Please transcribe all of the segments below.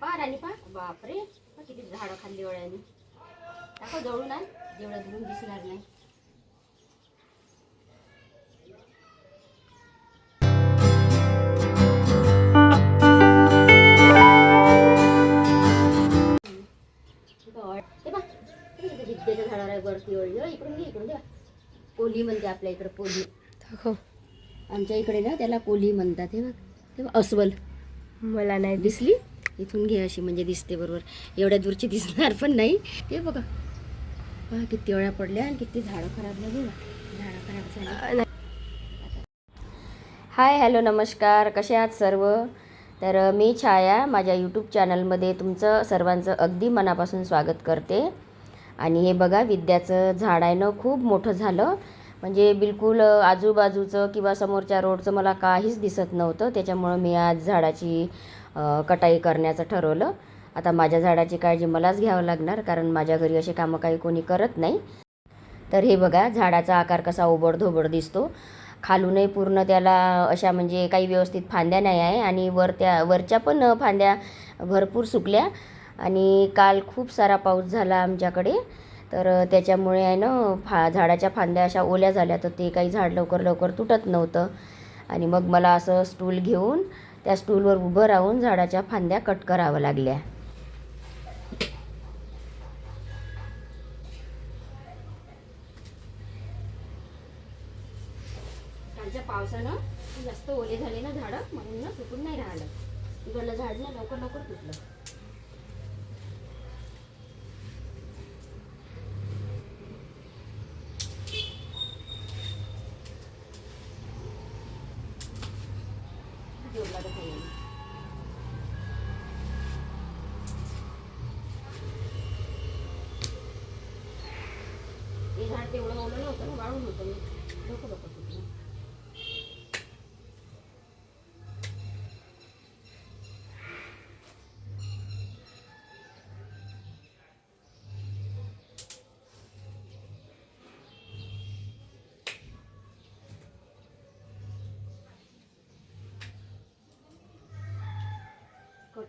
पा राणी पा बापरे किती झाडं खाल्ली वळ्याने. दाखव जवळून आण. जेवढं दुरून दिसणार नाही. विद्येच्या झाडावर आहे वरती ओळी इकडून घे इकडून घे. कोली म्हणते आपल्या इकडे कोली आमच्या इकडे ना त्याला कोली म्हणतात हे बघ. ते अस्वल. मला नाही दिस दिसली? इथून घे अशी म्हणजे दिसते बरोबर. एवढ्या दूरची दिसणार पण नाही. ते बघा. पहा किती ओळ्या पडल्या आणि किती झाडं खराब झाली. झाडं खराब झाली. हाय हॅलो नमस्कार. कसे आहात सर्व? तर मी छाया माझ्या यूट्यूब चॅनलमध्ये तुमचं सर्वांचं अगदी मनापासून स्वागत करते. आणि हे बघा विद्याचं झाड आहे ना खूप मोठं झालं. म्हणजे बिलकुल आजूबाजूचं किंवा समोरच्या रोडचं मला काहीच दिसत नव्हतं. त्याच्यामुळं मी आज झाडाची कटाई करण्याचं ठरवलं. आता माझ्या झाडाची काळजी मलाच घ्यावं लागणार कारण माझ्या घरी असे कामं काही कोणी करत नाही. तर हे बघा झाडाचा आकार कसा ओबडधोबड दिसतो. खालूनही पूर्ण त्याला अशा म्हणजे काही व्यवस्थित फांद्या नाही आहे आणि वर त्या वरच्या पण फांद्या भरपूर सुकल्या. आणि काल खूप सारा पाऊस झाला आमच्याकडे. तर त्याच्यामुळे आहे ना फा झाडाच्या फांद्या अशा ओल्या झाल्या तर ते काही झाड लवकर लवकर तुटत नव्हतं. आणि मग मला असं स्टूल घेऊन त्या स्टूलवर उभं राहून झाडाच्या फांद्या कट करावं लागल्या. कालच्या पावसानं जास्त ओले झाले ना झाडं म्हणून ना तुटून नाही राहिलं. तिकडलं झाड ना लवकर लवकर तुटलं. जोड लागत नाही आहे. हे झाड तेवढं ओलं नव्हतं ना वाळून होतं मी लवकर लवकर तुटलं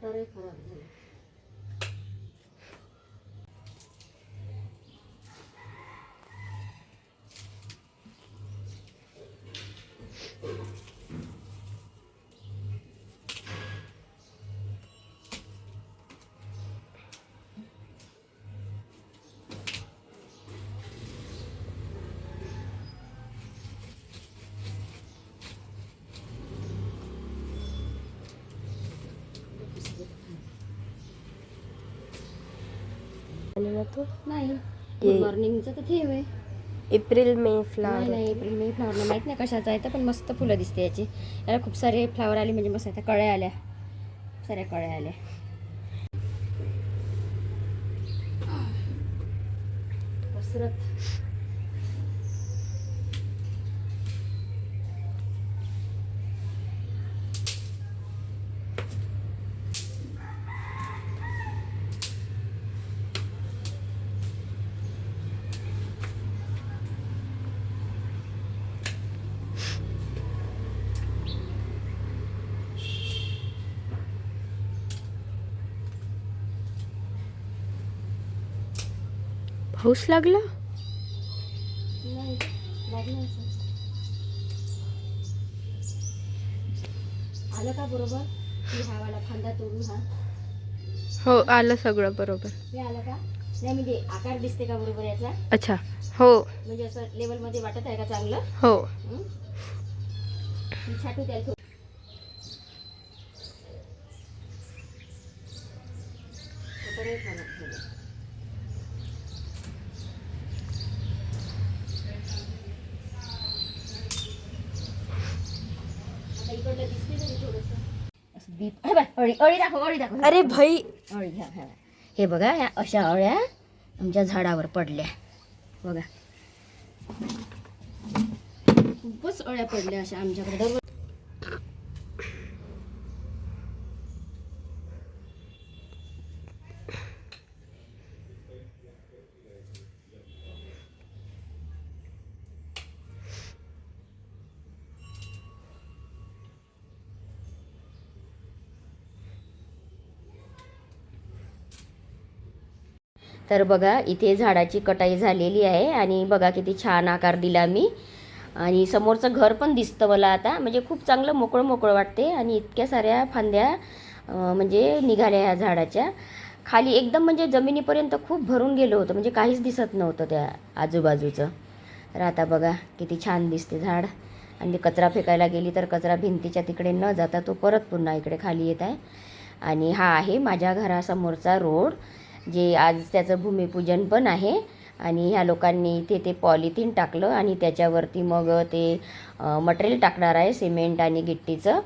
कटरही खराब झालं आणि ना तो? नाही. गुड मॉर्निंगचं तर ठेव आहे. एप्रिल मे फ्लावर नाही एप्रिल मे फ्लावरला माहीत नाही कशाचं आहे तर पण मस्त फुलं दिसते याची. याला खूप सारे फ्लावर आले म्हणजे मस्त आता कळ्या आल्या. खूप साऱ्या कळ्या आल्या. कसरत. पाऊस लागला? नाही लागलं असं. आलं का बरोबर? की हा वाला फांदा तोडून हा? हो आलं सगळं बरोबर. हे आलं का? नाही म्हणजे आकार दिसते का बरोबर याचा? अच्छा हो. म्हणजे असं लेवलमध्ये वाटत आहे का चांगलं? हो. हं? मी छाटू त्याला थोडं. आता इकडलं दिसते तरी थोडंसं. हे अळी अळी दाखव अळी दाखव अरे भाई अळी ह्या ह्या हे बघा ह्या अशा अळ्या आमच्या झाडावर पडल्या बघा खूपच अळ्या पडल्या अशा आमच्याकडे तर बघा इथे झाडाची कटाई झालेली आहे आणि बघा किती छान आकार दिला मी. आणि समोरचं घर पण दिसतं मला आता. म्हणजे खूप चांगलं मोकळं मोकळं वाटते आणि इतक्या साऱ्या फांद्या म्हणजे निघाल्या ह्या झाडाच्या. खाली एकदम म्हणजे जमिनीपर्यंत खूप भरून गेलं होतं. म्हणजे काहीच दिसत नव्हतं त्या आजूबाजूचं. तर आता बघा किती छान दिसते झाड. आणि कचरा फेकायला गेली तर कचरा भिंतीच्या तिकडे न जाता तो परत पुन्हा इकडे खाली येत आहे. आणि हा आहे माझ्या घरासमोरचा रोड. जे आज त्याचं भूमिपूजन पण आहे. आणि ह्या लोकांनी इथे ते पॉलिथिन टाकलं आणि त्याच्यावरती मग ते मटेरियल टाकणार आहे सिमेंट आणि गिट्टीचं.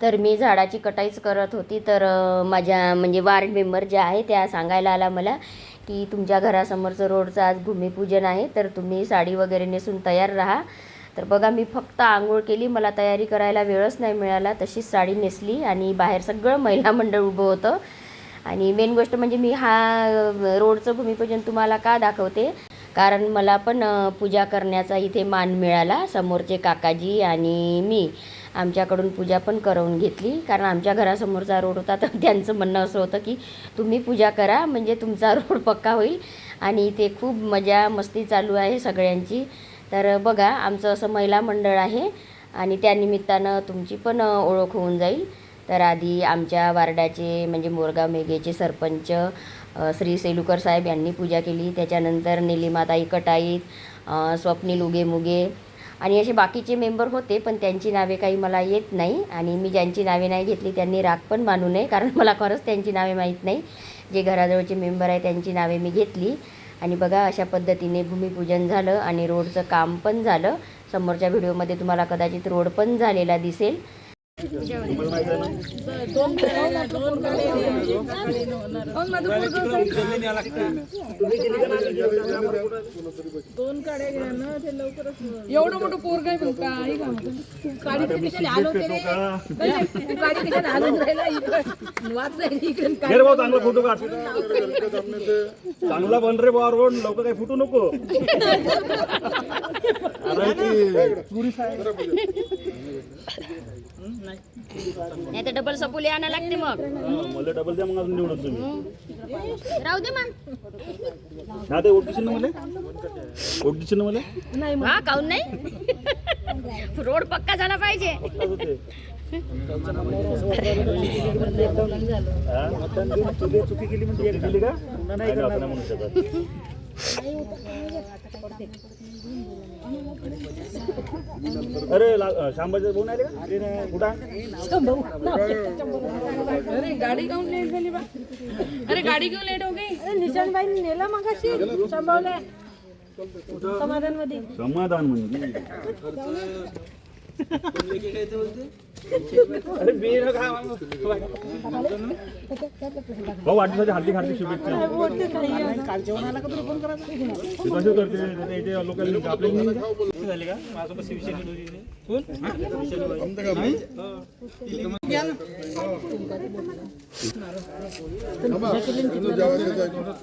तर मी झाडाची कटाईच करत होती. तर माझ्या म्हणजे वार्ड मेंबर ज्या आहे त्या सांगायला आला मला की तुमच्या घरासमोरचं रोडचं आज भूमिपूजन आहे तर तुम्ही साडी वगैरे नेसून तयार राहा. तर बघा मी फक्त आंघोळ केली मला तयारी करायला वेळच नाही मिळाला. तशीच साडी नेसली आणि बाहेर सगळं महिला मंडळ उभं होतं. आणि मेन गोष्ट म्हणजे मी हा रोडचं भूमिपूजन तुम्हाला का दाखवते? कारण मला पण पूजा करण्याचा इथे मान मिळाला. समोरचे काकाजी आणि मी आमच्याकडून पूजा पण करवून घेतली. कारण आमच्या घरासमोरचा रोड होता तर त्यांचं म्हणणं असं होतं की तुम्ही पूजा करा म्हणजे तुमचा रोड पक्का होईल. आणि इथे खूप मजा मस्ती चालू आहे सगळ्यांची. तर बघा आमचं असं महिला मंडळ आहे आणि त्यानिमित्तानं तुमची पण ओळख होऊन जाईल. तर आधी आमच्या वार्डाचे म्हणजे मोरगाव मेघेचे सरपंच श्री सेलुकर साहेब यांनी पूजा केली. त्याच्यानंतर निलिमाताई कटाईत स्वप्नील उगे मुगे आणि असे बाकीचे मेंबर होते पण त्यांची नावे काही मला येत नाही आणि मी ज्यांची नावे नाही घेतली त्यांनी राग पण मानू नये कारण मला खरंच त्यांची नावे माहीत नाही. जे घराजवळचे मेंबर आहे त्यांची नावे मी घेतली. आणि बघा अशा पद्धतीने भूमिपूजन झालं आणि रोडचं काम पण झालं. समोरच्या व्हिडिओमध्ये तुम्हाला कदाचित रोड पण झालेला दिसेल. एवढं मोठं पोरग आहे पण काही काम गाडी तर कशाला आलो ते रे? आणून राहिला इकडं. चांगला फोटो काढ. चांगला बन रे भाऊ रोड लवकर काही फुटू नको. अरे ती नाही तर डबल सपोली आणा लागते मग. मला डबल द्या मग अजून निवडून तुम्ही. राहू दे मग. हा ते ना मला? ना मला? हा काऊन नाही? रोड पक्का झाला पाहिजे. चुकी केली म्हणजे एक दिली का? नाही नाही म्हणू शकत. अरे शांबाचे भाऊ नाही आले का? कुठं? अरे गाडी घेऊन लेट झाली बा. अरे गाडी घेऊन लेट हो गई. अरे निशान बाई नेला मगाशी. संभावल्या समाधानमध्ये समाधान म्हणजे. भाऊ वाढदिवसाची हार्दिक हार्दिक शुभेच्छा. ते कसे करते ते इथे लोकांनी आपल्या झाले का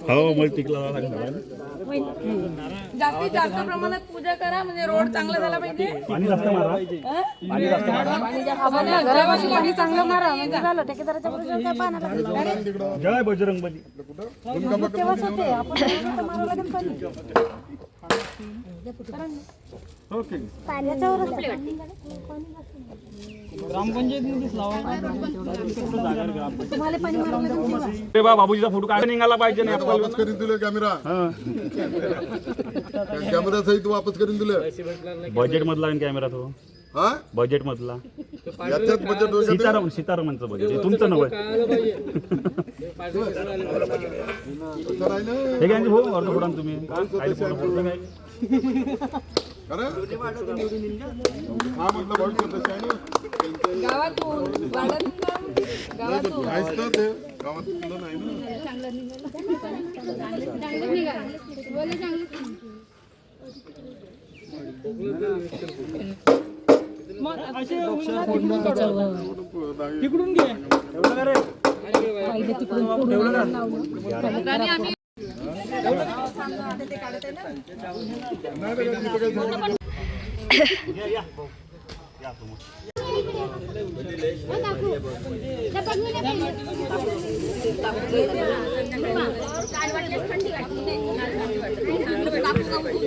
हो मला टिकला जास्तीत जास्त प्रमाणात पूजा करा म्हणजे रोड चांगला झाला पाहिजे. पाणी जास्त मारा. पाणी जास्त मारा. घरापाशी पाणी चांगलं मारा म्हणजे झालं ठेकेदाराच्या पुढे काय पाण्याला जय बजरंग बली तेव्हाच होते. आपण मारावं लागेल पाणी अरे बा बाबूजीचा फोटो काय निघाला पाहिजे नाही वापस करीन तुला कॅमेरा. हा. कॅमेरा सहित वापस करीन तुला. बजेट मधला कॅमेरा तो? हा? बजेट मधला याच्यात बजेट डोक्यात सीतारामन सीतारामनचं बजेट. हे तुमचं नवं कसं राहिलं हे काय भाऊ? अर्ध फोडा ना तुम्ही. काय ते फोटो फोडलं काय? अरे हा म्हटलं भविष्य तसं आहे ना. गावातून वाड्यातून गावातून नाहीच तर ते. गावात तुला नाही ना. नाही रे, तिथं काही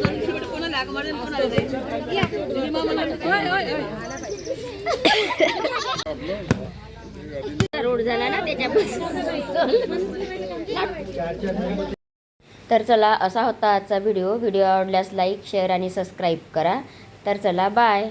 सांगितलं रोड झाला ना त्याच्यापासून. तर चला असा होता आजचा व्हिडिओ व्हिडिओ आवडल्यास लाईक शेअर आणि सबस्क्राईब करा. तर चला बाय